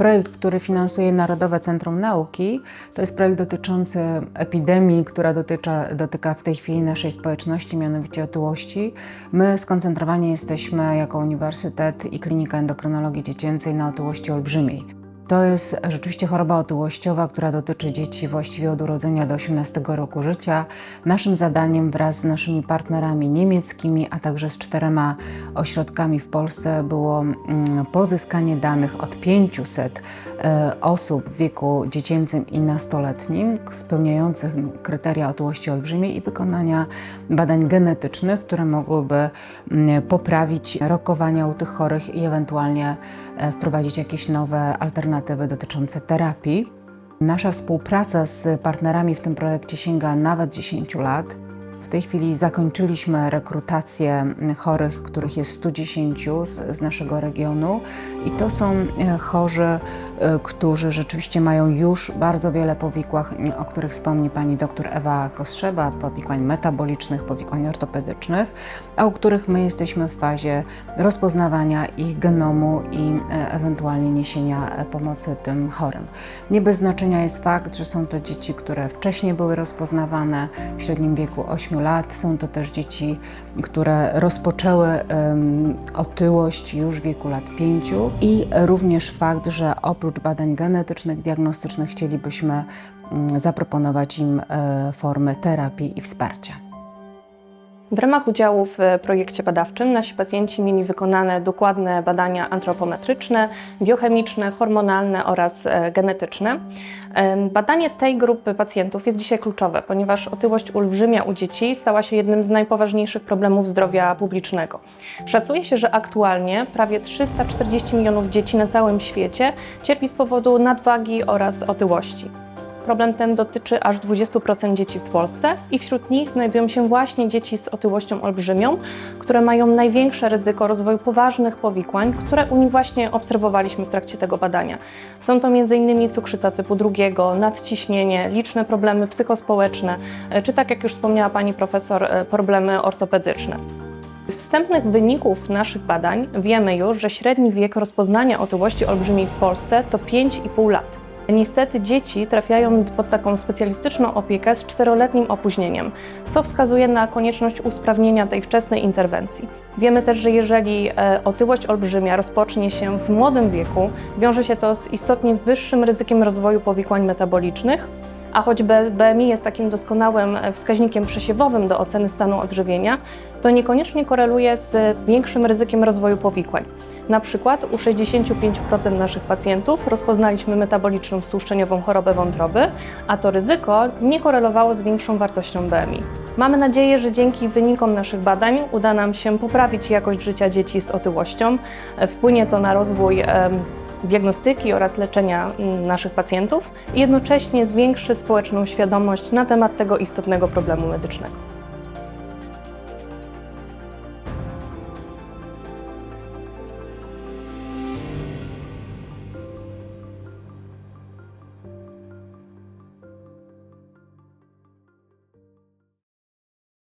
Projekt, który finansuje Narodowe Centrum Nauki, to jest projekt dotyczący epidemii, która dotyka, w tej chwili naszej społeczności, mianowicie otyłości. My skoncentrowani jesteśmy jako Uniwersytet i Klinika Endokrynologii Dziecięcej na otyłości olbrzymiej. To jest rzeczywiście choroba otyłościowa, która dotyczy dzieci właściwie od urodzenia do 18 roku życia. Naszym zadaniem wraz z naszymi partnerami niemieckimi, a także z czterema ośrodkami w Polsce było mm, pozyskanie danych od 500 e, osób w wieku dziecięcym i nastoletnim spełniających kryteria otyłości olbrzymiej i wykonania badań genetycznych, które mogłyby mm, poprawić rokowania u tych chorych i ewentualnie e, wprowadzić jakieś nowe alternatywy dotyczące terapii. Nasza współpraca z partnerami w tym projekcie sięga nawet 10 lat. W tej chwili zakończyliśmy rekrutację chorych, których jest 110 z, z naszego regionu i to są e, chorzy, e, którzy rzeczywiście mają już bardzo wiele powikłań, o których wspomni pani dr Ewa Kostrzeba, powikłań metabolicznych, powikłań ortopedycznych, a u których my jesteśmy w fazie rozpoznawania ich genomu i e, ewentualnie niesienia pomocy tym chorym. Nie bez znaczenia jest fakt, że są to dzieci, które wcześniej były rozpoznawane w średnim wieku 8 lat. Są to też dzieci, które rozpoczęły otyłość już w wieku lat 5 i również fakt, że oprócz badań genetycznych, diagnostycznych chcielibyśmy mm, zaproponować im e, formy terapii i wsparcia. W ramach udziału w projekcie badawczym nasi pacjenci mieli wykonane dokładne badania antropometryczne, biochemiczne, hormonalne oraz e, genetyczne. Badanie tej grupy pacjentów jest dzisiaj kluczowe, ponieważ otyłość olbrzymia u dzieci stała się jednym z najpoważniejszych problemów zdrowia publicznego. Szacuje się, że aktualnie prawie 340 milionów dzieci na całym świecie cierpi z powodu nadwagi oraz otyłości. Problem ten dotyczy aż 20% dzieci w Polsce i wśród nich znajdują się właśnie dzieci z otyłością olbrzymią, które mają największe ryzyko rozwoju poważnych powikłań, które u nich właśnie obserwowaliśmy w trakcie tego badania. Są to m.in. cukrzyca typu drugiego, nadciśnienie, liczne problemy psychospołeczne, e, czy tak jak już wspomniała pani profesor, e, problemy ortopedyczne. Z wstępnych wyników naszych badań wiemy już, że średni wiek rozpoznania otyłości olbrzymiej w Polsce to 5,5 lat. Niestety dzieci trafiają pod taką specjalistyczną opiekę z czteroletnim opóźnieniem, co wskazuje na konieczność usprawnienia tej wczesnej interwencji. Wiemy też, że jeżeli e, otyłość olbrzymia rozpocznie się w młodym wieku, wiąże się to z istotnie wyższym ryzykiem rozwoju powikłań metabolicznych, a choć BMI jest takim doskonałym e, wskaźnikiem przesiewowym do oceny stanu odżywienia, to niekoniecznie koreluje z większym ryzykiem rozwoju powikłań. Na przykład u 65% naszych pacjentów rozpoznaliśmy metaboliczną stłuszczeniową chorobę wątroby, a to ryzyko nie korelowało z większą wartością BMI. Mamy nadzieję, że dzięki wynikom naszych badań uda nam się poprawić jakość życia dzieci z otyłością. E, Wpłynie to na rozwój diagnostyki oraz leczenia mm, naszych pacjentów i jednocześnie zwiększy społeczną świadomość na temat tego istotnego problemu medycznego.